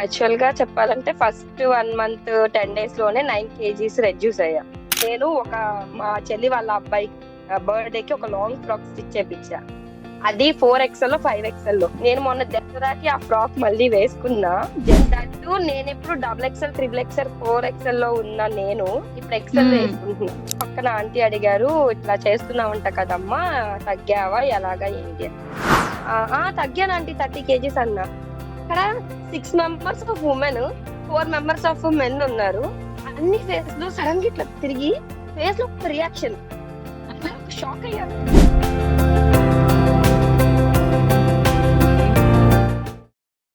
యాక్చువల్గా చెప్పాలంటే first one month ten డేస్లోనే నైన్ కేజీస్ రెడ్యూస్ అయ్యా. నేను ఒక మా చెల్లి వాళ్ళ అబ్బాయి బర్త్డే కి ఒక లాంగ్ ఫ్రాక్ స్టిచ్ చేపించా. అది ఫోర్ ఎక్స్ఎల్లో ఫైవ్ ఎక్స్ఎల్లో నేను మొన్న దసరాకి ఆ ఫ్రాక్ మళ్ళీ వేసుకున్నా. దట్టు నేను ఎప్పుడు double XL triple XL four ఎక్స్ఎల్లో ఉన్నా నేను ఇప్పుడు ఎక్స్ఎల్ Hmm. వేసుకుంటున్నా. పక్కన ఆంటీ అడిగారు ఇట్లా చేస్తున్నావంట కదమ్మా తగ్గావా ఎలాగా ఏంటి? తగ్గాను ఆంటీ థర్టీ కేజీస్ అన్నా. ఇక్కడ six members of women four members of men ఉన్నారు. అన్ని ఫేస్లో సడన్గా ఇట్లా తిరిగి ఫేస్లో ఒక రియాక్షన్ షాక్ అయ్యాను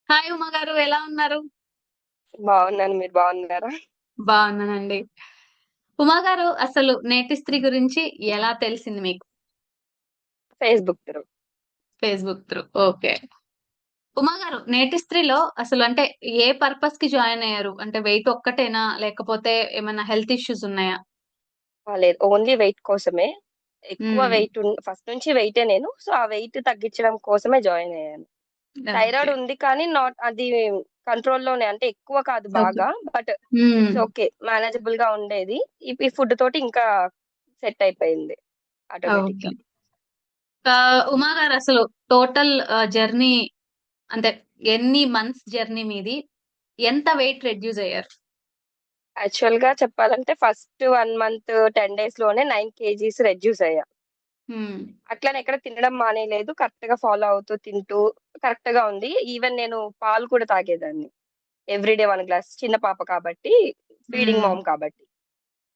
హాయ్ ఉమా గారు. ఎలా ఉన్నారు? బాగున్నాను. మీరు బాగున్నారా? బాగున్నానండి. ఉమా గారు అసలు నేటి స్త్రీ గురించి ఎలా తెలిసింది మీకు? Facebook through Facebook through okay Uma గారు నేటి స్త్రీలో అసలు అంటే ఏ పర్పస్కి జాయిన్ అయ్యారు? అంటే వెయిట్ ఒక్కటేనా? లేకపోతే ఏమైనా హెల్త్ ఇష్యూస్ ఉన్నాయా? లేదు. ఓన్లీ వెయిట్ కోసమే. ఎక్కువ Hmm. వెయిట్ ఫస్ట్ నుంచి వెయిటే నేను. సో ఆ వెయిట్ తగ్గించడం కోసమే జాయిన్ అయ్యాను. థైరాయిడ్ ఉంది కానీ నాట్ అది కంట్రోల్లోనే. అంటే ఎక్కువ కాదు బాగా బట్ ఓకే మేనేజబుల్గా ఉండేది. ఈ- ఫుడ్ తోటి ఇంకా సెట్ అయిపోయింది. ఆటోమేటిక్ ఉమా గారు అసలు టోటల్ జర్నీ అంటే ఎన్ని మంత్స్ జర్నీ మీది ఎంత వెయిట్ రెడ్యూస్ అయ్యారు? యాక్చువల్గా చెప్పాలంటే ఫస్ట్ వన్ మంత్ టెన్ డేస్లోనే నైన్ కేజీస్ రెడ్యూస్ అయ్యా. అట్లానే ఎక్కడ తినడం మానేయలేదు కరెక్ట్గా ఫాలో అవుతూ తింటూ కరెక్ట్గా ఉంది. ఈవెన్ నేను పాలు కూడా తాగేదాన్ని. ఎవ్రీడే వన్ గ్లాస్ చిన్న పాప కాబట్టి ఫీడింగ్. మామ్ కాబట్టి.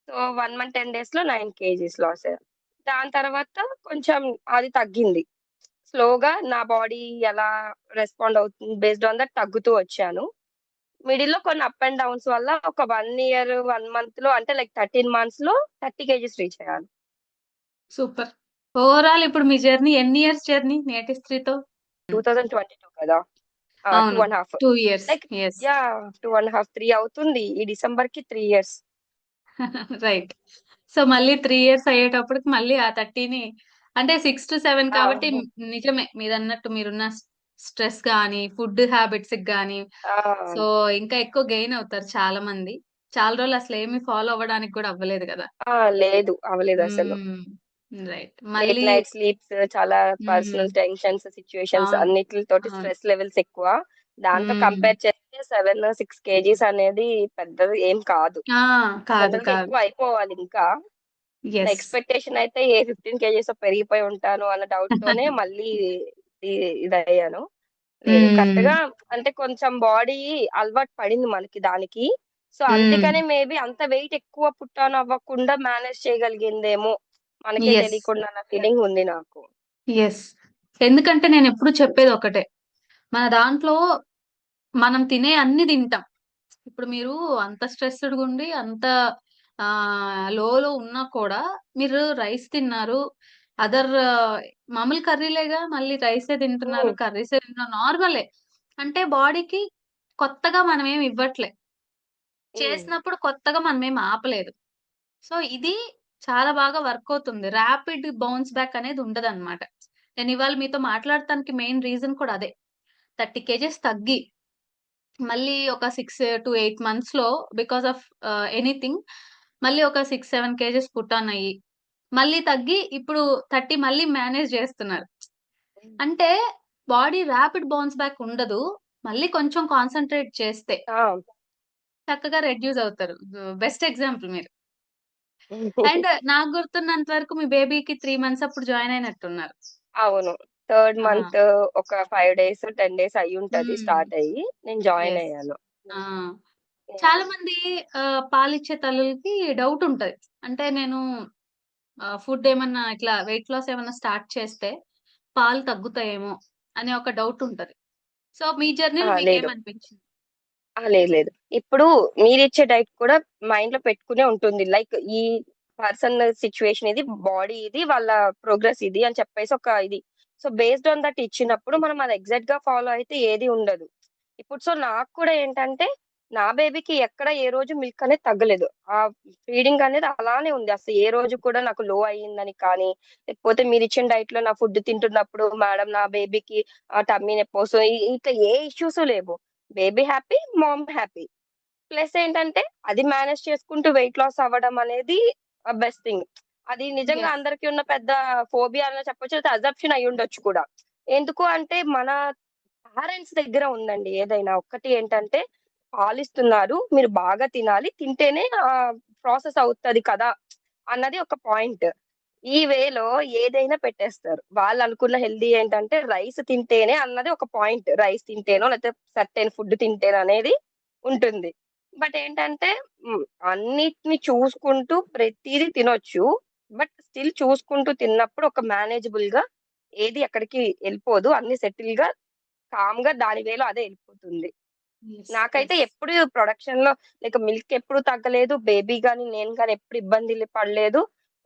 సో వన్ మంత్ టెన్ డేస్లో నైన్ కేజీస్ లాస్ అయ్యా. దాని తర్వాత కొంచెం అది తగ్గింది. స్లోగా నా బాడీ ఎలా రెస్పాండ్ అవుతుంది బేస్డ్ ఆన్ దట్ తగ్గుతూ వచ్చాను. మిడిల్లో కొన్ని అప్ అండ్ డౌన్స్ వల్ల ఒక వన్ ఇయర్ వన్ మంత్లో అంటే లైక్ థర్టీన్ మంత్స్లో థర్టీ కేజీస్ రీచ్ అయ్యాను. సూపర్. ఓవరాల్ ఇప్పుడు మీ జర్నీ ఎన్ని ఇయర్స్ జర్నీ నేటి స్త్రీతో? టూ థౌజండ్ ట్వంటీ టూ కదా. Two and half two years. Yes yeah two and half three అవుతుంది. ఈ డిసెంబర్కి త్రీ ఇయర్స్. రైట్. సో మళ్ళీ త్రీ ఇయర్స్ అయ్యేటప్పటికి మళ్ళీ ఆ థర్టీని అంటే సిక్స్ టు సెవెన్ కాబట్టి Ah. నిజమే మీరు అన్నట్టు మీరున్న స్ట్రెస్ కానీ ఫుడ్ హ్యాబిట్స్ కానీ సో ఇంకా ఎక్కువ గెయిన్ అవుతారు చాలా మంది చాలా రోజులు అసలు ఏమి ఫాలో అవ్వడానికి కూడా అవ్వలేదు కదా లేదు అవ్వలేదు అసలు రైట్ లేట్ మళ్ళీ నైట్ స్లీప్స్ చాలా. పర్సనల్ టెన్షన్స్ సిచ్యుయేషన్స్ అవును. అన్నిటితోటి అవును. స్ట్రెస్ లెవెల్స్ ఎక్కువ దాంతో. కంపేర్ చేస్తే సెవెన్ సిక్స్ కేజీస్ అనేది పెద్దది ఏం కాదు ఆ, కాదు కాదు ఎక్కువ అయిపోవాలి ఇంకా ఎక్స్పెక్టేషన్ అయితే ఏ ఫిఫ్టీన్ కేజీస్ పెరిగిపోయి ఉంటాను అన్న డౌట్ తోనే మళ్ళీ ఇ- ఇది అయ్యాను లేదు Hmm. కరెక్ట్గా అంటే కొంచెం బాడీ అలవాటు పడింది మనకి దానికి. సో. అందుకనే మేబీ అంత వెయిట్ ఎక్కువ పుట్టాను అవ్వకుండా మేనేజ్ చేయగలిగిందేమో మనకే. తెలియకుండా అన్న ఫీలింగ్ ఉంది నాకు. ఎస్ ఎందుకంటే నేను ఎప్పుడు చెప్పేది ఒకటే. మన దాంట్లో మనం తినే అన్ని తింటాం. ఇప్పుడు మీరు అంత స్ట్రెస్డ్ ఉండి అంత ఆ లోలో ఉన్నా కూడా మీరు రైస్ తిన్నారు. అదర్ మామూలు కర్రీలేగా మళ్ళీ రైసే తింటున్నారు. కర్రీసే తింటున్నారు. నార్మలే. అంటే బాడీకి కొత్తగా మనం ఏమి ఇవ్వట్లే చేసినప్పుడు కొత్తగా మనం ఏం ఆపలేదు. సో ఇది చాలా బాగా వర్క్ అవుతుంది. ర్యాపిడ్ బౌన్స్ బ్యాక్ అనేది ఉండదు అనమాట నేను ఇవాళ మీతో మాట్లాడటానికి మెయిన్ రీజన్ కూడా అదే. థర్టీ కేజెస్ తగ్గి మళ్ళీ ఒక సిక్స్ టు ఎయిట్ మంత్స్లో బికాస్ ఆఫ్ ఎనీథింగ్ మళ్ళీ ఒక six seven kgs put on అయ్యి మళ్ళీ తగ్గి ఇప్పుడు థర్టీ మళ్ళీ మేనేజ్ చేస్తున్నారు. అంటే బాడీ ర్యాపిడ్ బౌన్స్ బ్యాక్ ఉండదు. మళ్ళీ కొంచెం కాన్సన్ట్రేట్ చేస్తే. చక్కగా రెడ్యూస్ అవుతారు. బెస్ట్ ఎగ్జాంపుల్ మీరు. అండ్ నాకు గుర్తున్నంత వరకు మీ బేబీకి త్రీ మంత్స్ అప్పుడు జాయిన్ అయినట్టున్నారు. అవును. థర్డ్. మంత్ ఒక ఫైవ్ డేస్ టెన్ డేస్ అయి ఉంటది Hmm. స్టార్ట్ అయ్యి. నేను జాయిన్. అయ్యాను. చాలా మంది పాలిచ్చే తల్లులకి డౌట్ ఉంటది. అంటే నేను ఫుడ్ ఏమన్నా ఇట్లా వెయిట్ లాస్ ఏమన్నా స్టార్ట్ చేస్తే పాలు తగ్గుతాయేమో అనే ఒక డౌట్ ఉంటది. సో మీ. ఏమనిపించింది? ఆ, లేదు లేదు. ఇప్పుడు మీరు ఇచ్చే డైట్ కూడా మైండ్లో పెట్టుకునే ఉంటుంది. లైక్ ఈ పర్సన్ సిచ్యువేషన్ ఇది బాడీ ఇది వాళ్ళ ప్రోగ్రెస్ ఇది అని చెప్పేసి ఒక ఇది. సో బేస్డ్ ఆన్ దట్ ఇచ్చినప్పుడు మనం అది ఎగ్జాక్ట్గా ఫాలో అయితే ఏది ఉండదు. ఇప్పుడు సో నాకు కూడా ఏంటంటే నా బేబీకి ఎక్కడ ఏ రోజు మిల్క్ అనేది తగ్గలేదు ఆ ఫీడింగ్ అనేది అలానే ఉంది అసలు ఏ రోజు కూడా నాకు లో అయ్యిందని కానీ లేకపోతే మీరు ఇచ్చిన డైట్లో నా ఫుడ్ తింటున్నప్పుడు మేడం నా బేబీకి ఆ టమ్మీ నొప్పి ఇట్లా ఏ ఇష్యూస్ లేవు baby happy mom happy. Plus ఏంటంటే అది మేనేజ్ చేసుకుంటూ వెయిట్ లాస్ అవ్వడం అనేది బెస్ట్ థింగ్. అది నిజంగా. అందరికి ఉన్న పెద్ద ఫోబియా అనే చెప్పొచ్చు. అజంప్షన్ అయ్యుండొచ్చు కూడా. ఎందుకు అంటే మన పేరెంట్స్ దగ్గర ఉందండి ఏదైనా. ఒక్కటి ఏంటంటే పాలిస్తున్నారు. మీరు బాగా తినాలి. తింటేనే ప్రాసెస్ అవుతుంది కదా! అన్నది ఒక పాయింట్. ఈ వేలో ఏదైనా పెట్టేస్తారు. వాళ్ళు అనుకున్న హెల్తీ ఏంటంటే రైస్ తింటేనే అన్నది ఒక పాయింట్. రైస్ తింటేనో లేకపోతే సర్టైన్ ఫుడ్ తింటేనో అనేది ఉంటుంది. బట్ ఏంటంటే అన్నిటిని చూసుకుంటూ ప్రతిదీ తినొచ్చు. బట్ స్టిల్ చూసుకుంటూ తిన్నప్పుడు ఒక మేనేజబుల్గా ఏది ఎక్కడికి వెళ్ళిపోవదు అన్ని సెటిల్గా కామ్గా దాని వేలో అదే వెళ్ళిపోతుంది నాకైతే. ఎప్పుడు ప్రొడక్షన్‌లో లైక్ మిల్క్ ఎప్పుడు తగ్గలేదు. బేబీ గాని, నేను గాని ఎప్పుడు ఇబ్బందులు పడలేదు.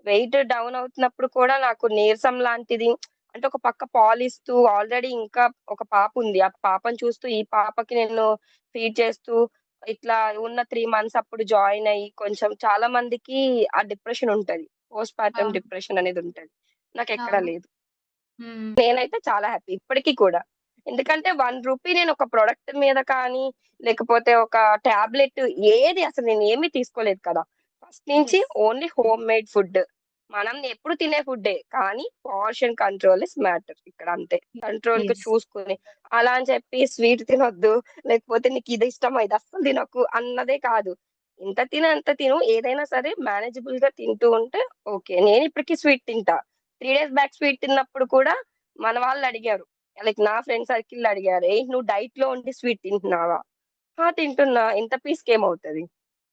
వెయిట్ డౌన్ అవుతున్నప్పుడు కూడా నాకు నీరసం లాంటిది అంటే ఒక పక్క పాలిస్తూ ఆల్రెడీ ఇంకా ఒక పాపుంది. ఆ పాపని చూస్తూ ఈ పాపకి నేను ఫీడ్ చేస్తూ ఇట్లా ఉన్న 3 మంత్స్ అప్పుడు జాయిన్ అయ్యి కొంచెం చాలా మందికి ఆ డిప్రెషన్ ఉంటది. Post partum. డిప్రెషన్ అనేది ఉంటది. నాకెక్కడా అవును. లేదు. నేనైతే చాలా హ్యాపీ ఇప్పటికి కూడా. ఎందుకంటే 1 రూపీ నేను ఒక ప్రొడక్ట్ మీద కానీ, లేకపోతే ఒక టాబ్లెట్ ఏది అసలు నేనేమి తీసుకోలేదు కదా! ఫస్ట్ నుంచి. Only home made food. మనం ఎప్పుడు తినే ఫుడ్డే. కానీ పోర్షన్ కంట్రోల్ ఇస్ మ్యాటర్ ఇక్కడ అంతే. కంట్రోల్‌గా యెస్. చూసుకొని. అలా అని చెప్పి స్వీట్ తినొద్దు. లేకపోతే నీకు ఇది ఇష్టమా ఇది అస్సలు తినకు అన్నదే కాదు. ఇంత తిను అంత తిను. ఏదైనా సరే మేనేజబుల్‌గా తింటూ ఉంటే ఓకే. నేను ఇప్పటికి స్వీట్ తింటా. 3 డేస్ బ్యాక్ స్వీట్ తిన్నప్పుడు కూడా మన వాళ్ళు అడిగారు. లైక్ నా ఫ్రెండ్ సర్కిల్‌లో అడిగారు. "ఏయ్! నువ్వు డైట్‌లో ఉండి స్వీట్ తింటున్నావా?" "ఆ! తింటున్నా. ఇంత పీస్‌కేమవుతది?"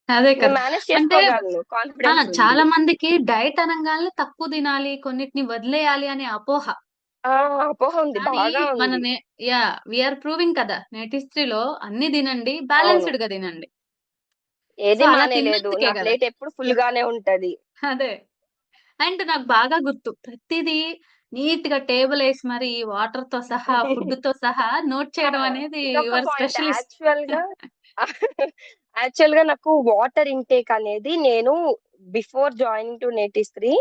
అదే కదా! అంటే చేసుకోగలను. ఆ! కాన్ఫిడెన్స్ ఉంది. చాలా మందికి డైట్ అనంగాల్నే తక్కువ తినాలి. కొన్నిటిని వదిలేయాలి అనే అపోహ. అపోహ ఉంది. మన ఉంది. నే యాహ్! వి ఆర్ ప్రూవింగ్ కదా! నేటిస్ట్రీలో అన్నీ తినండి. అవును. బ్యాలెన్స్‌డ్‌గా తినండి. ఏది గదా! ప్లేట్ ఎప్పుడు ఫుల్‌గానే ఉంటది. అదే. అండ్ నాకు బాగా గుర్తు. ప్రతీదీ నీట్‌గా టేబులేసి మరి వాటర్‌తో సహా, ఫుడ్‌తో సహా నోట్! చేయడం అనేది ఇదొక యు ఆర్ పాయింట్. స్పెషలిస్ట్. యాక్చువల్‌గా యాక్చువల్‌గా నాకు వాటర్ ఇంటేక్ అనేది నేను బిఫోర్ జాయినింగ్ టు నేటిశ్రీ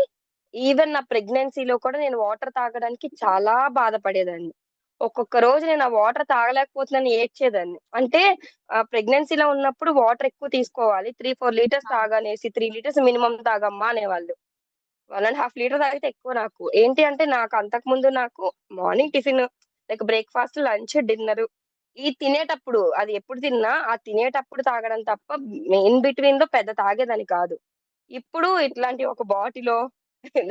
ఈవెన్ నా ప్రెగ్నెన్సీలో కూడా నేను వాటర్ తాగడానికి చాలా బాధపడేదాన్ని. ఒక్కొక్క రోజు నేను ఆ వాటర్ తాగలేకపోతున్నానని ఏడ్చేదాన్ని. అంటే ప్రెగ్నెన్సీలో ఉన్నప్పుడు వాటర్ ఎక్కువ తీసుకోవాలి. 3, 4 లీటర్స్! తాగనేసి 3 లీటర్స్ మినిమమ్ తాగమ్మా అనేవాళ్ళు. 1 ½ లీటర్ తాగితే ఎక్కువ నాకు. ఏంటి అంటే నాకు అంతకుముందు నాకు morning tiffin, like breakfast, lunch, dinner ఈ తినేటప్పుడు అది ఎప్పుడు తిన్నా ఆ తినేటప్పుడు తాగడం తప్ప ఇన్ బిట్వీన్‌లో పెద్ద తాగేదాన్ని కాదు. ఇప్పుడు ఇట్లాంటి ఒక బాటిలో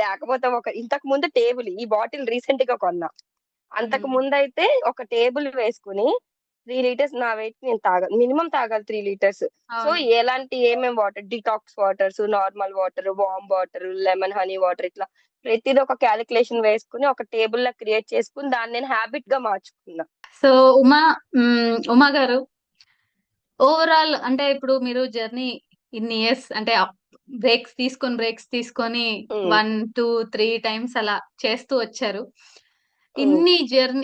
లేకపోతే ఒక ఇంతకు ముందు టేబుల్ ఈ బాటిల్ రీసెంట్‌గా కొన్నా. అంతకు హ్మ్. ముందయితే ఒక టేబుల్ వేసుకొని 3 లీటర్స్ నా వెయిట్‌కి నేను తాగాలి. మినిమమ్ తాగాలి 3 లీటర్స్. సో. ఎలాంటి ఏమేం water detox waters, normal water, warm water, lemon honey water ఇట్లా ప్రతిది ఒక కాలిక్యులేషన్ వేసుకొని ఒక టేబుల్‌లా క్రియేట్ చేసుకొని దాన్ని నేను హాబిట్‌గా మార్చుకున్నా. సో, ఉమా. ఉమా గారు ఓవరాల్ అంటే ఇప్పుడు మీరు జర్నీ ఇన్ని ఇయర్స్ అంటే బ్రేక్స్ తీసుకొని, బ్రేక్స్ తీసుకొని. 1, 2, 3 టైమ్స్ అలా చేస్తూ వచ్చారు. ఇన్ని జర్నీ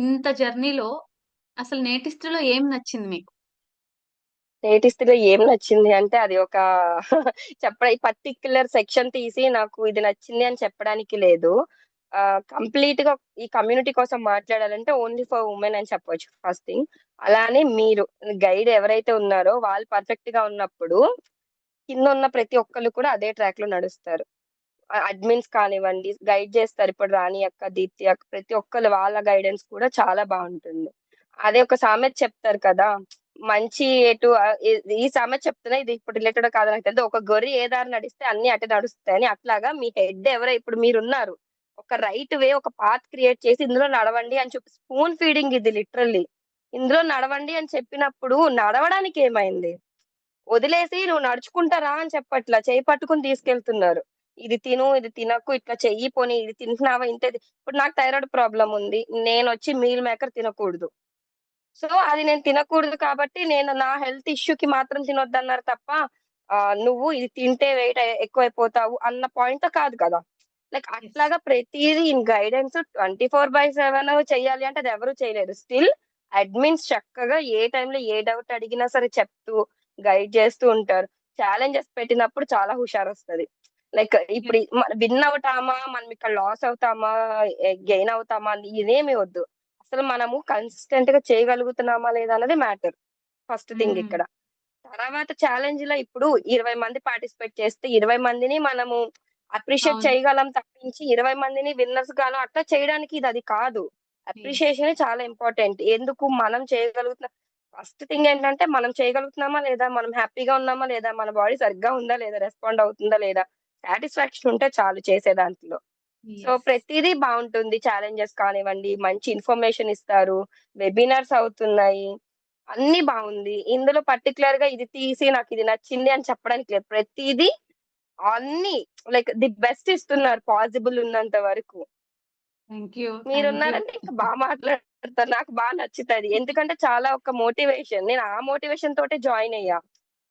ఇంత జర్నీలో అసలు నేటిస్ట్రీలో ఏం నచ్చింది మీకు? నేటిస్ట్‌లో ఏం నచ్చింది అంటే అది ఒక చెప్ప పర్టిక్యులర్ సెక్షన్ తీసి నాకు ఇది నచ్చింది అని చెప్పడానికి లేదు. ఆహ్, కంప్లీట్‌గా ఈ కమ్యూనిటీ కోసం మాట్లాడాలంటే ఓన్లీ ఫర్ వుమెన్ అని చెప్పొచ్చు ఫస్ట్ థింగ్. అలానే మీరు గైడ్ ఎవరైతే ఉన్నారో వాళ్ళు పర్ఫెక్ట్‌గా ఉన్నప్పుడు కిందున్న ప్రతి ఒక్కళ్ళు కూడా అదే ట్రాక్‌లో నడుస్తారు. ఆహ్, అడ్మిన్స్ కానివ్వండి, గైడ్ చేస్తారు. ఇప్పుడు రాణి అక్క, దీప్తి అక్క ప్రతి ఒక్కళ్ళు వాళ్ళ గైడెన్స్ కూడా చాలా బావుంటుంది. అదే ఒక సామెత చెప్తారు కదా! మంచి ఎటు ఈ సామెత చెప్తున్నా ఇది ఇప్పుడు రిలేటెడ్ కాదు నాకు తెలియదు ఒక గొర్రె ఏ దారి నడిస్తే అన్ని అటే నడుస్తాయని. అట్లాగా మీ హెడ్ ఎవరో ఇప్పుడు మీరున్నారు. ఒక రైట్ వే ఒక పాత్ క్రియేట్ చేసి ఇందులో నడవండి అని చెప్పి స్పూన్ ఫీడింగ్ ఇది లిటరల్లీ. ఇందులో నడవండి అని చెప్పినప్పుడు నడవడానికి ఏమైంది? వదిలేసి నువ్వు నడుచుకుంటారా అని చెప్పట్లా. చేయి పట్టుకొని తీసుకెళ్తున్నారు. ఇది తిను, ఇది తినకు, ఇట్లా చెయ్యి పోని ఇది తింటున్నావా ఇంతే ఇప్పుడు నాకు థైరాయిడ్ ప్రాబ్లం ఉంది. నేను వచ్చి మీల్ మేకర్ తినకూడదు. సో, అది నేను తినకూడదు కాబట్టి నేను నా హెల్త్ ఇష్యూకి మాత్రం తినొద్దన్నారు తప్ప నువ్వు ఇది తింటే వెయిట్ ఎక్కువైపోతావు అన్న పాయింట్‌తో కాదు కదా! లైక్. అట్లాగా ప్రతీదీ ఇన్ గైడెన్స్ 24/7 చెయ్యాలి అంటే అది ఎవరు చేయలేరు. స్టిల్ అడ్మిన్స్ చక్కగా ఏ టైంలో ఏ డౌట్ అడిగినా సరే చెప్తూ, గైడ్ చేస్తూ ఉంటారు. ఛాలెంజెస్ పెట్టినప్పుడు చాలా హుషారొస్తది. లైక్ ఇప్పుడు విన్ అవుతామా? మనం ఇక్కడ లాస్ అవుతామా? గెయిన్ అవుతామా? ఇదేమి వద్దు. అసలు మనము కన్సిస్టెంట్‌గా చేయగలుగుతున్నామా లేదా అన్నది మ్యాటర్. First thing. ఇక్కడ. తర్వాత ఛాలెంజ్‌లో ఇప్పుడు 20 మంది పార్టిసిపేట్ చేస్తే 20 మందిని మనము అప్రిషియేట్. చేయగలం తప్పించి 20 మందిని విన్నర్స్ గాను అట్లా చేయడానికి ఇది అది కాదు. అప్రిషియేషనే చాలా ఇంపార్టెంట్. ఎందుకు మనం చేయగలుగుతున్నా ఫస్ట్ థింగ్ ఏంటంటే మనం చేయగలుగుతున్నామా లేదా? మనం హ్యాపీగా ఉన్నామా లేదా? మన బాడీ సరిగ్గా ఉందా లేదా? రెస్పాండ్ అవుతుందా లేదా? సాటిస్ఫాక్షన్ ఉంటే చాలు చేసే దాంట్లో. సో. ప్రతీదీ బావుంటుంది. ఛాలెంజెస్ కానివ్వండి, మంచి ఇన్ఫర్మేషన్ ఇస్తారు. వెబినార్స్ అవుతున్నాయి. అన్నీ బావుంది. ఇందులో పర్టిక్యులర్‌గా ఇది తీసి నాకిది నచ్చింది అని చెప్పడానికి లేదు. ప్రతీదీ అన్నీ లైక్ ది బెస్ట్ ఇస్తున్నారు పాసిబుల్ ఉన్నంత వరకు. మీరున్నారంటే ఇంకా బా మాట్లాడతారు. నాకు బా నచ్చుతది. ఎందుకంటే చాలా ఒక మోటివేషన్. నేను ఆ మోటివేషన్ తోటే జాయిన్ అయ్యా.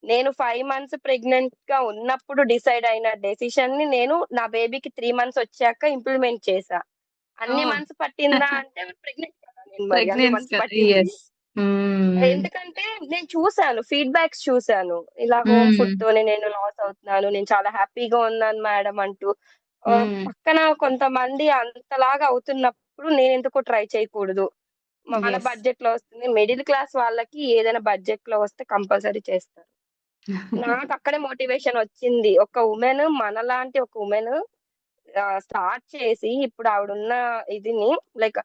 నేను 5 మంత్స్ ప్రెగ్నెంట్‌గా ఉన్నప్పుడు డిసైడ్ అయిన డెసిషన్‌ని నేను నా బేబీకి 3 మంత్స్ వచ్చాక ఇంప్లిమెంట్ చేశా. అన్ని! మంత్స్ పట్టిందా అంటే ప్రెగ్నెంట్ నేను. హ్మ్. ఎందుకంటే నేను చూసాను. ఫీడ్‌బ్యాక్స్ చూసాను. ఇలా హోమ్ హ్మ్. ఫుడ్‌తోనే నేను లాస్ అవుతున్నాను. నేను చాలా హ్యాపీగా ఉన్నాను మేడం అంటూ. హ్మ్. పక్కన కొంతమంది అంతలాగా అవుతున్నప్పుడు నేనెందుకు ట్రై చేయకూడదు? మన యెస్. బడ్జెట్‌లో వస్తుంది. మిడిల్ క్లాస్ వాళ్ళకి ఏదైనా బడ్జెట్‌లో వస్తే కంపల్సరీ చేస్తారు. నాకు అక్కడే మోటివేషన్ వచ్చింది. ఒక ఉమెన్ మనలాంటి ఒక ఉమెన్ స్టార్ట్ చేసి ఇప్పుడు ఆవిడున్న ఇదిని లైక్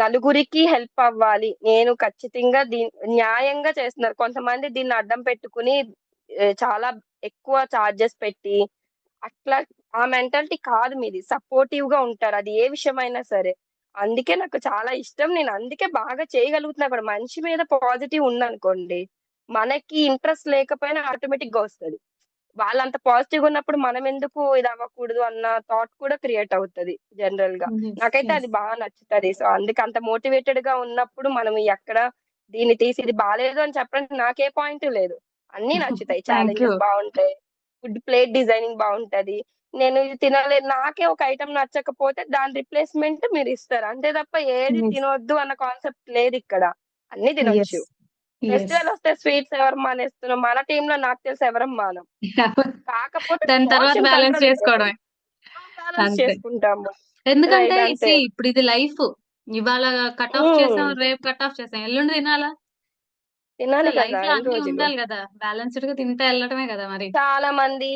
నలుగురికి హెల్ప్ అవ్వాలి. నేను ఖచ్చితంగా దీని న్యాయంగా చేస్తున్నారు. కొంతమంది దీన్ని అడ్డం పెట్టుకొని చాలా ఎక్కువ చార్జెస్ పెట్టి అట్లా ఆ మెంటాలిటీ కాదు మీది. సపోర్టివ్గా ఉంటారు. అది ఏ విషయమైనా సరే. అందుకే నాకు చాలా ఇష్టం. నేను అందుకే బాగా చేయగలుగుతున్నా కూడా. మనిషి మీద పాజిటివ్ ఉందనుకోండి, మనకి ఇంట్రెస్ట్ లేకపోయినా ఆటోమేటిక్‌గా వస్తది. వాళ్ళంత పాజిటివ్‌గా ఉన్నప్పుడు మనమెందుకు ఇది అవ్వకూడదు అన్న థాట్ కూడా క్రియేట్ అవుతది జనరల్‌గా. యెస్. నాకైతే. అది బా నచ్చుతది. సో, అందుకే అంత మోటివేటెడ్‌గా ఉన్నప్పుడు మనం ఎక్కడ దీన్ని తీసి ఇది బాలేదు అని చెప్పడానికి నాకే పాయింట్ లేదు. అన్నీ నచ్చుతాయి. ఛాలెంజెస్ బావుంటాయి. ఫుడ్ ప్లేట్ డిజైనింగ్ బావుంటది. నేను ఇది తినలేదు నాకే ఒక ఐటెమ్ నచ్చకపోతే దాని రిప్లేస్‌మెంట్ మీరిస్తారు. అంతే తప్ప ఏది. తినొద్దు అన్న కాన్సెప్ట్ లేదిక్కడ. అన్నీ యెస్. తినొచ్చు. ఫెస్టివల్ వస్తే స్వీట్స్ ఎవరు మానేస్తున్నాం? మన టీమ్‌లో నాకు తెలిసి ఎవరం మానం. కాకపోతే దాని తర్వాత బ్యాలెన్స్ చేసుకోవడమే. అంతే. చేసుకుంటాము. ఎందుకంటే ఇప్పుడు ఇది లైఫ్. ఇవాళ కట్ ఆఫ్ చేసాం. హ్మ్. రేపు కట్ ఆఫ్ చేసాం. ఎల్లుండి తినాలా? తినాలి కదా! ఉండాలి గదా! బ్యాలెన్స్‌డ్‌గా తింటా ఎళ్ళటమే గదా మరి. చాలా మంది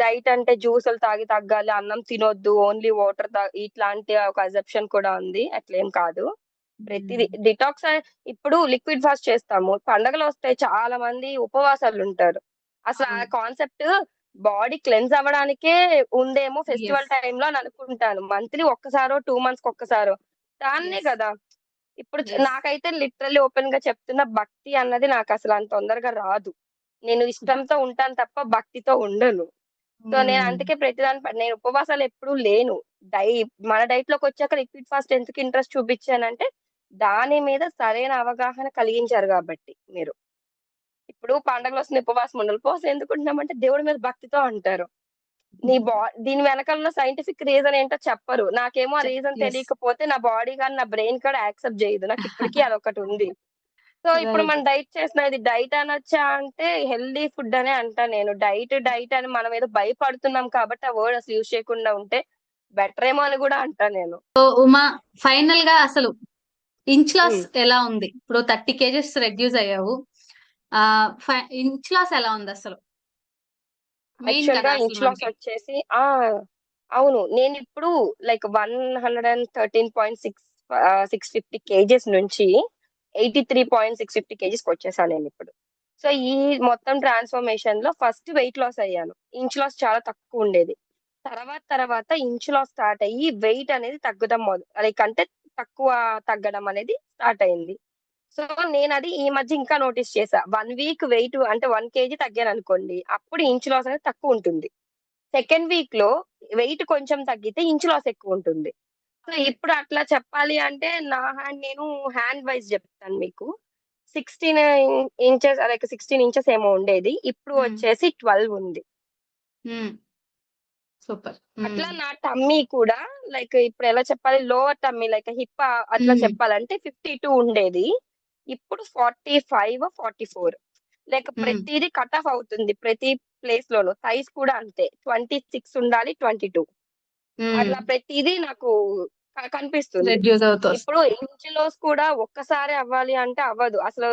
డైట్ అంటే జ్యూసులు తాగి తగ్గాలి. అన్నం తినొద్దు. ఓన్లీ వాటర్ ఇట్లాంటి ఒక అజంప్షన్ కూడా ఉంది. అట్లేం కాదు. ప్రతిది. డిటాక్స్ ఇప్పుడు లిక్విడ్ ఫాస్ట్ చేస్తాము. పండగలొస్తాయి చాలా మంది ఉపవాసాలుంటారు. అసలు ఆ. కాన్సెప్ట్ బాడీ క్లెన్స్ అవ్వడానికే ఉందేమో ఫెస్టివల్. టైమ్‌లో అని అనుకుంటాను. మంత్లీ ఒక్కసారో, 2 మంత్స్‌కి ఒక్కసారో. దాన్నే. కదా! ఇప్పుడు. నాకైతే లిటరల్లీ ఓపెన్‌గా చెప్తున్నా భక్తి అన్నది నాకసలు అంత తొందరగా రాదు. నేను ఇష్టంతో ఉంటాను తప్ప భక్తితో ఉండను. సో, నేను. అందుకే ప్రతిదాని నేను ఉపవాసాలు ఎప్పుడు లేను. డై మన డైట్‌లోకొచ్చాక లిక్విడ్ ఫాస్ట్ ఎందుకు ఇంట్రెస్ట్ చూపిచ్చానంటే, దాని మీద సరైన అవగాహన కలిగించారు గాబట్టి మీరు. ఇప్పుడు పండగలొస్తున్నాయి ఉపవాసం ఉండాలి. ఉపవాసం ఎందుకుంటున్నామంటే దేవుడి మీద భక్తితో అంటారు. నీ బా దీని వెనకాల ఉన్న సైంటిఫిక్ రీజన్ ఏంటో చెప్పరు. నాకేమో ఆ రీజన్. తెలియకపోతే నా బాడీ గాని, నా బ్రెయిన్ కూడా యాక్సెప్ట్ జేయదు. నాకిప్పటికి అదొకటుంది. సో, ఇప్పుడు. మనం డైట్ చేస్తున్నాం. ఇది డైట్ అనొచ్చా అంటే హెల్తీ ఫుడ్ అనే అంటా నేను. డైట్, డైట్ అని మనం ఏదో భయపడుతున్నాం కాబట్టి ఆ వర్డ్ అసలు యూజ్ చేయకుండా ఉంటే బెటరేమో అని గూడా అంటా నేను. సో, ఉమా ఫైనల్‌గా అసలు ఇంచ్ లాస్ హ్మ్. ఎలా ఉంది? ఇప్పుడు 30 కేజెస్ రెడ్యూస్ అయ్యావు. ఇంచ్ లాస్ ఎలా కదా అసలు ఇంచ్ లాస్. వచ్చేసి ఆ! అవును. నేనిప్పుడు లైక్ 113.6 ఆహ్, 650 కేజీస్ నుంచి 83.650 కేజీస్‌కొచ్చేసా నేనిప్పుడు. సో, ఈ మొత్తం ట్రాన్స్‌ఫర్మేషన్‌లో ఫస్ట్ వెయిట్ లాస్ అయ్యాను. ఇంచ్ లాస్ చాలా తక్కువుండేది. తర్వాత తర్వాత ఇంచ్ లాస్ స్టార్ట్ అయ్యి వెయిట్ అనేది తగ్గడం మొద లైక్ అంటే తక్కువ తగ్గడం అనేది స్టార్ట్ అయింది. సో, నేనది ఈ మధ్య ఇంకా నోటీస్ చేశా. 1 వీక్ వెయిట్ అంటే 1 కేజీ తగ్గాననుకోండి. అప్పుడు ఇంచ్ లాస్ అనేది తక్కువుంటుంది. సెకండ్ వీక్‌లో వెయిట్ కొంచెం తగ్గితే ఇంచ్ లాస్ ఎక్కువుంటుంది. So, okay. ఇప్పుడు అట్లా చెప్పాలి అంటే నా హ్యాండ్ నేను హ్యాండ్ వైస్ చెప్తాను మీకు. 16 ఇంచెస్ లైక్ 16 ఇంచెస్ ఏమో ఉండేది. ఇప్పుడు. వచ్చేసి 12 ఉంది. సూపర్. అట్లా. నా టమ్మీ కూడా లైక్ ఇప్పుడు ఎలా చెప్పాలి లోవర్ టమ్మీ లైక్ హిప్ అట్లా. చెప్పాలంటే 52 ఉండేది. ఇప్పుడు 45, 44 లైక్ హ్మ్. ప్రతీది కట్ ఆఫ్ అవుతుంది. ప్రతి ప్లేస్‌లోను. థైస్ కూడా అంతే. 26 ఉండాలి. 22 హ్మ్. అట్లా ప్రతీదీ నాకు కనిపిస్తుంది. ఇప్పుడు ఇంచ్ లాస్ కూడా ఒక్కసారే అవ్వాలి అంటే అవ్వదు. అసలు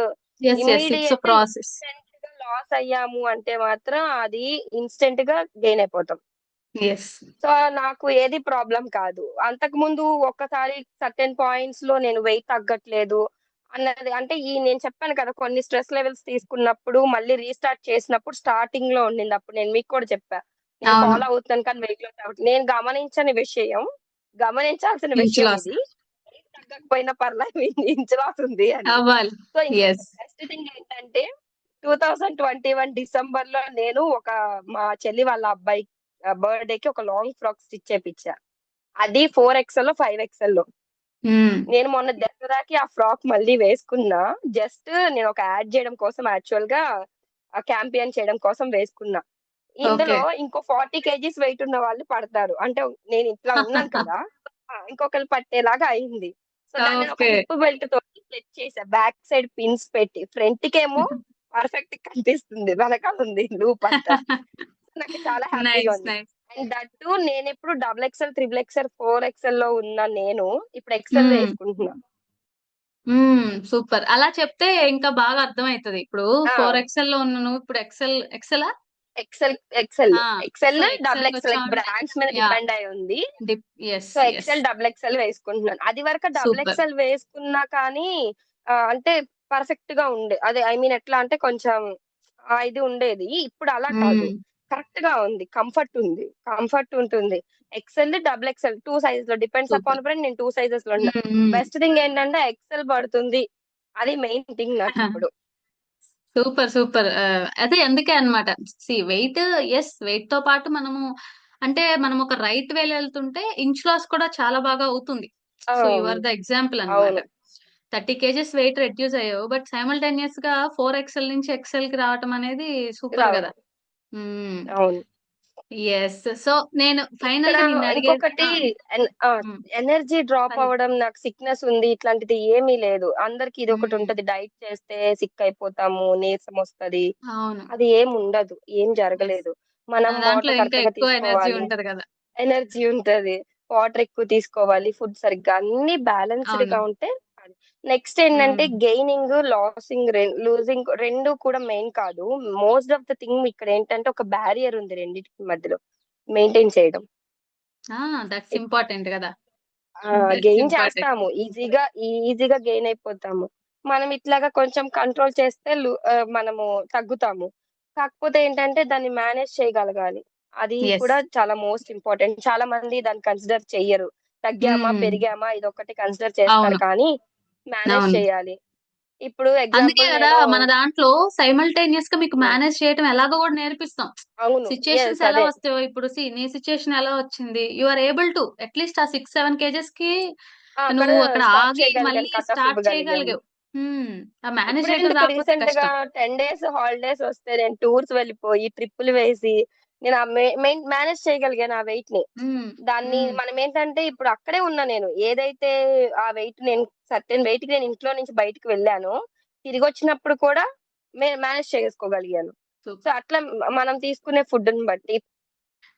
లాస్ అయ్యాము అంటే మాత్రం అది ఇన్‌స్టంట్‌గా గెయిన్ అయిపోతాం. సో, నాకు ఏది ప్రాబ్లమ్ కాదు. అంతకుముందు ఒక్కసారి సర్టెన్ పాయింట్స్‌లో నేను వెయిట్ తగ్గట్లేదు అన్నది అంటే ఈ నేను చెప్పాను కదా! కొన్ని స్ట్రెస్ లెవెల్స్ తీసుకున్నప్పుడు మళ్ళీ రీస్టార్ట్ చేసినప్పుడు స్టార్టింగ్‌లో ఉండింది. అప్పుడు నేను మీకు కూడా చెప్పా. నేను. ఫాలో అవుతున్నాను కానీ వెయిట్ లాస్ అవ్వట్లేదు. నేను గమనించని విషయం, గమనించాల్సిన విషయం. ఇది. తగ్గకపోయినా పర్లేదు ఇంచు లాస్ ఉంది అని. అవ్వాలి. సో. బెస్ట్ థింగ్ ఏంటంటే 2021 డిసెంబర్‌లో నేను ఒక మా చెల్లి వాళ్ళ అబ్బాయి ఆహ్, బర్త్‌డేకి ఒక లాంగ్ ఫ్రాక్ స్టిచ్ చేపిచ్చా. అది 4 ఎక్స్‌ఎల్లో, 5 ఎక్స్‌ఎల్లో. హ్మ్. నేను మొన్న దసరాకి ఆ ఫ్రాక్ మళ్ళీ వేసుకున్నా. జస్ట్ నేను ఒక యాడ్ జేయడం కోసం యాక్చువల్‌గా ఆహ్, క్యాంపెయిన్ చేయడం కోసం వేసుకున్నా. ఇందులో. ఇంకో 40 కేజీస్ వెయిట్ ఉన్న వాళ్ళు పడతారు. అంటే నేను ఇట్లా ఉన్నాను కదా! ఆ! ఇంకొకళ్ళు పట్టేలాగా అయింది. సో, దాన్ని ఒక. హిప్ బెల్ట్ తోటి సెట్ చేశా. బ్యాక్ సైడ్ పిన్స్ పెట్టి. ఫ్రంట్‌కేమో పర్ఫెక్ట్‌గా కనిపిస్తుంది. వెనకాల ఉంది లూప్ అంతా. నాకు చాలా హ్యాపీగా. ఉంది. అండ్ దట్ టూ నేనెప్పుడు డబుల్ ఎక్స్‌ఎల్, త్రిబుల్ ఎక్స్‌ఎల్, 4 ఎక్స్‌ఎల్‌లో ఉన్న నేను ఇప్పుడు ఎక్స్‌ఎల్. వేసుకుంటున్నా. సూపర్. అలా చెప్తే ఇంకా బాగా అర్థమైతది. ఇప్పుడు ఆ! 4 ఎక్స్‌ఎల్‌లో ఉన్న నువ్వు ఇప్పుడు ఎక్స్‌ఎల్ ఎక్స్‌ఎలా? XL, XL. ఆ! ఎక్స్‌ఎల్, సో, డబుల్ ఎక్స్‌ఎల్ ఎక్స్‌ఎల్‌కొచ్చావంటే బ్రాండ్స్ మీద! డిపెండ్ అయ్యి ఉంది. So, yes. XL, double XL వేసుకుంటున్నాను. అది వరకు డబుల్ సూపర్. ఎక్స్‌ఎల్ వేసుకున్నా కానీ అంటే పర్ఫెక్ట్‌గా ఉండే. అదే ఐ మీన్ ఎట్లా అంటే కొంచెం ఇది ఉండేది. ఇప్పుడు అలా కాదు. హ్మ్. కరెక్ట్‌గా ఉంది. కంఫర్ట్ ఉంది. కంఫర్ట్ ఉంటుంది. ఎక్స్‌ఎల్, డబుల్ ఎక్స్‌ఎల్ 2 సైజ్‌లో డిపెండ్స్ సూపర్. అపాన్ బ్రాండ్ నేను 2 సైజెస్‌లో ఉన్నా. హ్మ్. హ్మ్. బెస్ట్ థింగ్ ఏంటంటే ఎక్స్‌ఎల్ పడుతుంది. అది మెయిన్ థింగ్ నాకిప్పుడు. సూపర్. సూపర్. ఆహ్, అదే అందుకే అన్నమాట. See weight yes. వెయిట్‌తో పాటు మనము అంటే మనం ఒక రైట్ వేలో ఎళ్తుంటే ఇంచ్ లాస్ కూడా చాలా బాగా అవుతుంది. So, you are the example. అవును. 30 కేజీస్ వెయిట్ రెడ్యూస్ అయ్యావు. బట్ సైమల్టేనియస్‌గా 4 ఎక్స్‌ఎల్ నుంచి ఎక్స్‌ఎల్‌కి రావటం అనేది సూపర్ రావడం. హ్మ్. అవును. యెస్. సో, నేను ఇక్కడ ఫైనల్‌గా నిన్నడిగేది ఇంకొకటి ఆ! ఎన్ ఆ! హ్మ్. ఎనర్జీ డ్రాప్ పని అవ్వడం, నాకు సిక్‌నెస్ ఉంది ఇట్లాంటిది ఏమీ లేదు. అందరికి ఇదొకటి హ్మ్. ఉంటది. డైట్ చేస్తే సిక్ అయిపోతాము, నీరసం వస్తది. అవును. అది ఏమి ఉండదు. ఏం యెస్. జరగలేదు. మనం మన దాంట్లో వాటర్ ఇంకా కరెక్ట్‌గా ఎక్కువ ఎనర్జీ తీసుకోవాలి. ఉంటది గదా! ఎనర్జీ ఉంటది. వాటర్ ఎక్కువ తీసుకోవాలి. ఫుడ్ సరిగ్గా అన్నీ బ్యాలెన్స్‌డ్‌గా అవును. ఉంటే. నెక్స్ట్ ఏంటంటే. గెయినింగ్, లాసింగ్ లూజింగ్ 2 కూడా మెయిన్ కాదు. మోస్ట్ ఆఫ్ ద థింగ్ ఇక్కడ ఏంటంటే ఒక బారియర్ ఉంది రెండిటికి మధ్యలో మెయింటైన్ చేయడం. That's important! That's gain. చేస్తాము. ఈజీగా ఈజీగా గెయిన్ అయిపోతాము. మనం ఇట్లాగా కొంచెం కంట్రోల్ చేస్తే మనము తగ్గుతాము. కాకపోతే ఏంటంటే దాన్ని మేనేజ్ చేయగలగాలి. అది. కూడా చాలా మోస్ట్ ఇంపార్టెంట్. చాలా మంది దాన్ని కన్సిడర్ చెయ్యరు. తగ్గామా. పెరిగామా ఇదొక్కటి కన్సిడర్ చేస్తారు. కానీ మేనేజ్. చేయాలి. ఇప్పుడు అందుకే! నేను మన దాంట్లో సైమల్టేనియస్‌గా మీకు హ్మ్. మేనేజ్ చేయటం ఎలాగో గూడా నేర్పిస్తాం. యెస్. ఎలా. వస్తాయో ఇప్పుడు సీ నీ సిట్యుయేషన్ ఎలా వచ్చింది? You are able to at least ఆ 6, 7 కేజెస్‌కి ఆ! అక్కడ నువ్వు అక్కడ ఆగి. మళ్ళీ స్టార్ట్. చేయగలిగావు. మేనేజ్ కష్టం. 10 డేస్ హాలిడేస్ వస్తే నేను టూర్స్ వెళ్ళిపోయి, ట్రిప్పులు వేసి, నేను ఆ మేనేజ్ చేయగలిగాను ఆ వెయిట్‌ని. హ్మ్. దాన్ని హ్మ్. మనమేంటంటే ఇప్పుడు అక్కడే ఉన్నా నేను. ఏదైతే ఆ వెయిట్ నేను సర్టెన్ వెయిట్‌కి నేను ఇంట్లో నుంచి బయటికి వెళ్ళానో, తిరిగొచ్చినప్పుడు కూడా మే మేనేజ్ చేసుకోగలిగాను. సో. అట్లా మనం తీసుకునే ఫుడ్‌ని బట్టి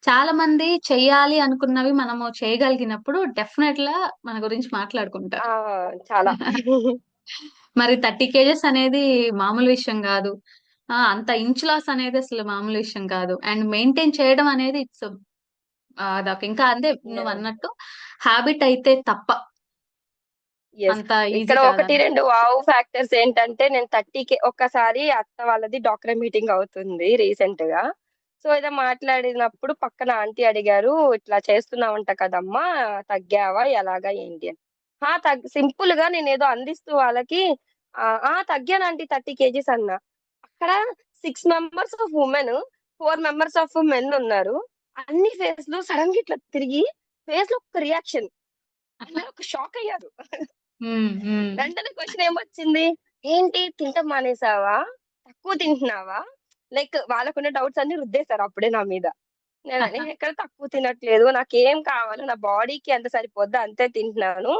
చాలా మంది చెయ్యాలి అనుకున్నవి మనము చేయగలిగినప్పుడు డెఫినెట్‌గా మన గురించి మాట్లాడుకుంటారు. ఆ! చాలా. మరి 30 కేజెస్ అనేది మామూలు విషయం గాదు. అంత ఇంచ్ లాస్ అనేది అసలు మామూలు విషయం కాదు. అండ్ మెయింటైన్ చేయడం అనేది ఇట్స్ అదొక ఇంకా అదే యాహ్! నువ్వన్నట్టు హాబిట్ అయితే తప్ప. అంత ఇక్కడ 1, కాదన్నమాట. 2 వావ్ ఫ్యాక్టర్స్ ఏంటంటే నేను 30కే ఒక్కసారి అత్త వాళ్ళది డాక్రా మీటింగ్ అవుతుంది రీసెంట్‌గా. సో, ఏదో మాట్లాడినప్పుడు పక్కన ఆంటీ అడిగారు, "ఇట్లా చేస్తున్నావంట కదమ్మా! తగ్గావా? ఎలాగా? ఏంటి?" అని. ఆ! తగ్ సింపుల్‌గా నేనేదో అందిస్తూ వాళ్ళకి "ఆ! తగ్గాను ఆంటీ 30 కేజీస్" అన్నా. అక్కడ 6 members of women, 4 members of men ఉన్నారు. అన్ని ఫేస్‌లు సడెన్‌గా ఇట్లా తిరిగి ఫేస్‌లో ఒక్క రియాక్షన్. అందరూ ఒక షాక్ అయ్యారు. వెంటనే క్వెషన్ ఏమొచ్చింది? "ఏంటి తినటం మానేసావా? తక్కువ తింటున్నావా?" లైక్ వాళ్ళకున్న డౌట్స్ అన్నీ రుద్దేశారు అప్పుడే నా మీద. నేను నేనెక్కడ తక్కువ తినట్లేదు. నాకేం కావాలో నా బాడీకి ఎంత సరిపోద్దో అంతే తింటున్నాను.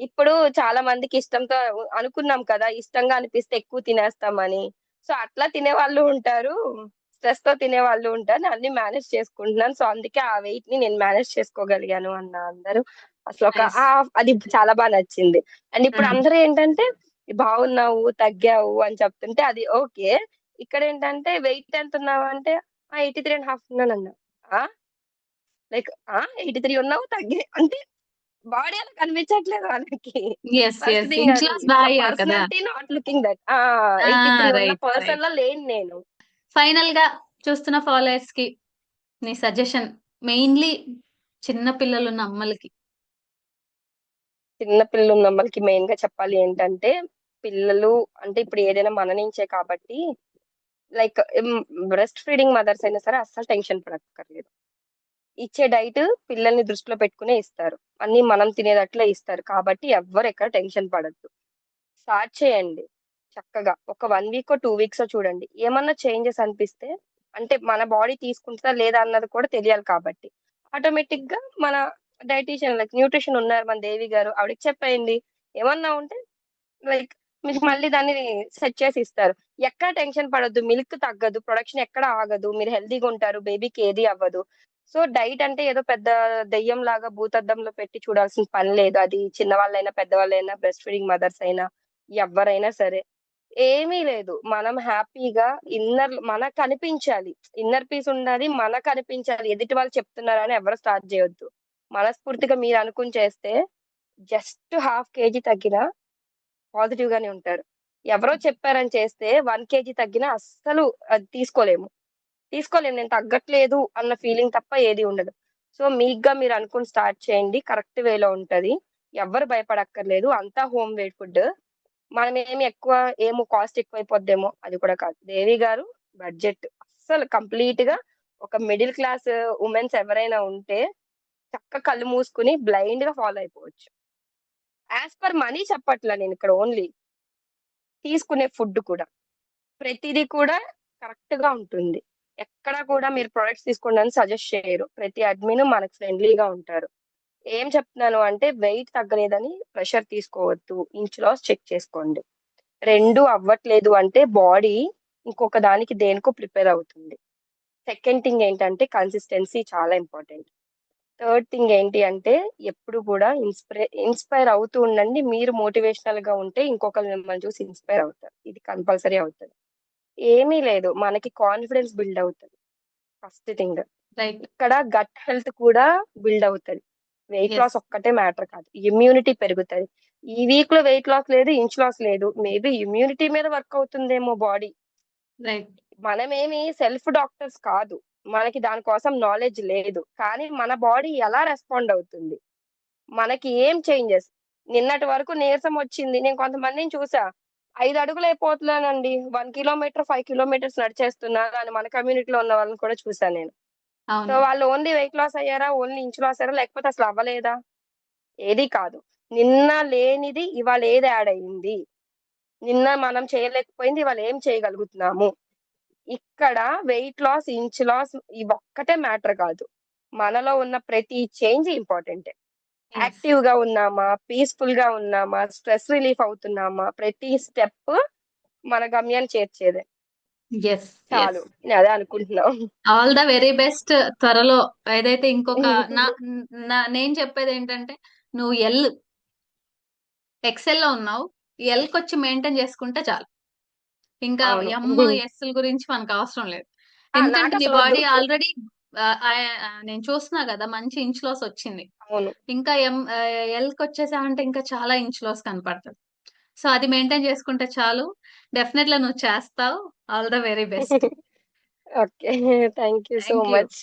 ఇప్పుడు చాలా మందికి ఇష్టంతో అనుకున్నాం కదా! ఇష్టంగా అనిపిస్తే ఎక్కువ తినేస్తామని. సో, అట్లా తినేవాళ్ళు ఉంటారు. స్ట్రెస్‌తో తినేవాళ్ళు ఉంటారు. నేను అన్నీ మేనేజ్ చేసుకుంటున్నాను. సో, అందుకే ఆ వెయిట్‌ని నేను మేనేజ్ చేసుకోగలిగాను అన్న అందరూ. నైస్. ఆ! అది చాలా బా నచ్చింది. అండ్ ఇప్పుడు. అందరూ ఏంటంటే బాగున్నావు తగ్గావు అని చెప్తుంటే అది ఓకే ఇక్కడ ఏంటంటే వెయిట్ ఎంత ఉన్నావు అంటే ఎయిటీ త్రీ అండ్ హాఫ్ ఉన్నాను అన్న లైక్ ఎయిటీ త్రీ ఉన్నావు తగ్గి అంటే బాడీ అలా కనిపించట్లేదు వాళ్ళకి. ఎస్ కదా. నాట్ లుకింగ్ దట్ పర్సన్లో లేను నేను. ఫైనల్గా చూస్తున్న ఫాలోయర్స్కి నీ సజెషన్ మెయిన్లీ చిన్న పిల్లలు ఉన్న అమ్మలకి. చిన్న పిల్లలు ఉన్న వాళ్ళకి మెయిన్గా చెప్పాలి ఏంటంటే పిల్లలు అంటే ఇప్పుడు ఏదైనా మన నుంచే కాబట్టి లైక్ బ్రెస్ట్ ఫీడింగ్ మదర్స్ అయినా సరే అస్సలు టెన్షన్ పడక్కర్లేదు. ఇచ్చే డైట్ పిల్లల్ని దృష్టిలో పెట్టుకునే ఇస్తారు. అన్ని మనం తినేటట్లే ఇస్తారు. కాబట్టి ఎవ్వరు ఎక్కడ టెన్షన్ పడద్దు. స్టార్ట్ చేయండి. చక్కగా. ఒక వన్ వీక్ టూ వీక్స్ చూడండి. ఏమన్నా చేంజెస్ అనిపిస్తే అంటే మన బాడీ తీసుకుంటుందా లేదా అన్నది కూడా తెలియాలి కాబట్టి. ఆటోమేటిక్గా మన డైటీషియన్ లైక్ న్యూట్రిషన్ ఉన్నారు మన దేవి గారు. ఆవిడకి చెప్పేయండి. ఏమన్నా ఉంటే లైక్ మీకు మళ్ళీ దాన్ని సెట్ చేసి ఇస్తారు. ఎక్కడ టెన్షన్ పడద్దు. మిల్క్ తగ్గదు. ప్రొడక్షన్ ఎక్కడ ఆగదు. మీరు హెల్తీగా ఉంటారు. బేబీకి ఏది అవ్వదు. సో డైట్ అంటే ఏదో పెద్ద దెయ్యం లాగా భూతద్దంలో పెట్టి చూడాల్సిన పని లేదు. అది చిన్నవాళ్ళైనా పెద్దవాళ్ళైనా బ్రెస్ట్ ఫీడింగ్ మదర్స్ అయినా ఎవరైనా సరే. ఏమీ లేదు. మనం హ్యాపీగా ఇన్నర్ మనకు అనిపించాలి. ఇన్నర్ పీస్ ఉండాలి మనకు అనిపించాలి. ఎదుటి వాళ్ళు చెప్తున్నారని ఎవరు స్టార్ట్ చేయొద్దు. మనస్ఫూర్తిగా మీరు అనుకుని చేస్తే జస్ట్ హాఫ్ కేజీ తగ్గినా పాజిటివ్ గానే ఉంటారు. ఎవరో చెప్పారని చేస్తే వన్ కేజీ తగ్గినా అస్సలు అది తీసుకోలేము. తీసుకోలేము నేను తగ్గట్లేదు అన్న ఫీలింగ్ తప్ప ఏది ఉండదు. సో మీగ్గా మీరు అనుకుని స్టార్ట్ చేయండి. కరెక్ట్ వేలో ఉంటది. ఎవ్వరు భయపడక్కర్లేదు. అంతా హోమ్ మేడ్ ఫుడ్ మనం ఏమి ఎక్కువ ఏమో కాస్ట్ ఎక్కువైపోద్దేమో అది కూడా కాదు. దేవి గారు బడ్జెట్ అస్సలు కంప్లీట్గా ఒక మిడిల్ క్లాస్ ఉమెన్స్ ఎవరైనా ఉంటే చక్క కళ్ళు మూసుకుని బ్లైండ్గా ఫాలో అయిపోవచ్చు. యాజ్ పర్ మనీ చెప్పట్లా నేను ఇక్కడ ఓన్లీ తీసుకునే ఫుడ్ కూడా. ప్రతిదీ కూడా కరెక్ట్గా ఉంటుంది. ఎక్కడ కూడా మీరు ప్రొడక్ట్స్ తీసుకోండి సజెస్ట్ చేయరు. ప్రతి అడ్మిన్ మనకు ఫ్రెండ్లీగా ఉంటారు. ఏం చెప్తున్నాను అంటే వెయిట్ తగ్గలేదని ప్రెషర్ తీసుకోవద్దు. ఇంచ్ లాస్ చెక్ చేసుకోండి. రెండు అవ్వట్లేదు అంటే బాడీ ఇంకొక దానికి దేనికో ప్రిపేర్ అవుతుంది. సెకండ్ థింగ్ ఏంటంటే కన్సిస్టెన్సీ చాలా ఇంపార్టెంట్ థర్డ్ థింగ్ ఏంటి అంటే ఎప్పుడు కూడా ఇన్స్పైర్ ఇన్స్పైర్ అవుతూ ఉండండి. మీరు మోటివేషనల్గా ఉంటే ఇంకొకరు మిమ్మల్ని చూసి ఇన్స్పైర్ అవుతారు. ఇది కంపల్సరీ అవుతుంది. ఏమీ లేదు. మనకి కాన్ఫిడెన్స్ బిల్డ్ అవుతుంది. ఫస్ట్ థింగ్ ఇక్కడ గట్ హెల్త్ కూడా బిల్డ్ అవుతుంది. వెయిట్. లాస్ ఒక్కటే మ్యాటర్ కాదు. ఇమ్యూనిటీ పెరుగుతుంది. ఈ వీక్లో వెయిట్ లాస్ లేదు ఇంచ్ లాస్ లేదు. మేబీ ఇమ్యూనిటీ మీద వర్క్ అవుతుందేమో బాడీ మనమేమి సెల్ఫ్ డాక్టర్స్ కాదు. మనకి దానికోసం నాలెడ్జ్ లేదు. కానీ మన బాడీ ఎలా రెస్పాండ్ అవుతుంది? మనకి ఏం చేంజెస్ నిన్నటి వరకు నీరసం వచ్చింది. నేను కొంతమందిని చూసా. ఐదు అడుగులు అయిపోతున్నానండి. వన్ కిలోమీటర్ ఫైవ్ కిలోమీటర్స్ నడిచేస్తున్నారు అని మన కమ్యూనిటీలో ఉన్న వాళ్ళని కూడా చూసాను నేను. సో వాళ్ళు ఓన్లీ వెయిట్ లాస్ అయ్యారా? ఓన్లీ ఇంచ్ లాస్ అయ్యారా? లేకపోతే అసలు అవ్వలేదా? ఏది కాదు. నిన్న లేనిది ఇవాళ ఏది యాడ్ అయింది? నిన్న మనం చేయలేకపోయింది ఇవాళ ఏం చేయగలుగుతున్నాము? ఇక్కడ వెయిట్ లాస్ ఇంచ్ లాస్ ఇవి ఒక్కటే మ్యాటర్ కాదు. మనలో ఉన్న ప్రతి చేంజ్ ఇంపార్టెంట్. యాక్టివ్గా ఉన్నామా? పీస్ఫుల్గా ఉన్నామా? స్ట్రెస్ రిలీఫ్ అవుతున్నామా? ప్రతి స్టెప్ మన గమ్యాన్ని చేర్చేదే. ఎస్ చాలు. నేను అదే అనుకుంటున్నాం. ఆల్ ద వెరీ బెస్ట్ త్వరలో. ఏదైతే ఇంకొక నా నా- నేను చెప్పేది ఏంటంటే నువ్వు ఎల్ ఎక్సెల్లో ఉన్నావు. ఎల్ వచ్చి మెయింటైన్ చేసుకుంటే చాలు. ఇంకా. ఎమ్ ఎస్ గురించి మనకు అవసరం లేదు. ఎందుకంటే నీ బాడీ. ఆల్రెడీ నేను చూస్తున్నా కదా మంచి ఇంచ్ లాస్ వచ్చింది. అవును. ఇంకా ఎం ఎల్కి వచ్చేసామంటే ఇంకా చాలా ఇంచ్ లాస్ కనపడుతుంది. సో అది మెయింటైన్ చేసుకుంటే చాలు. డెఫినెట్లీ నువ్వు చేస్తావు. All the very best okay thank you so Thank you. Much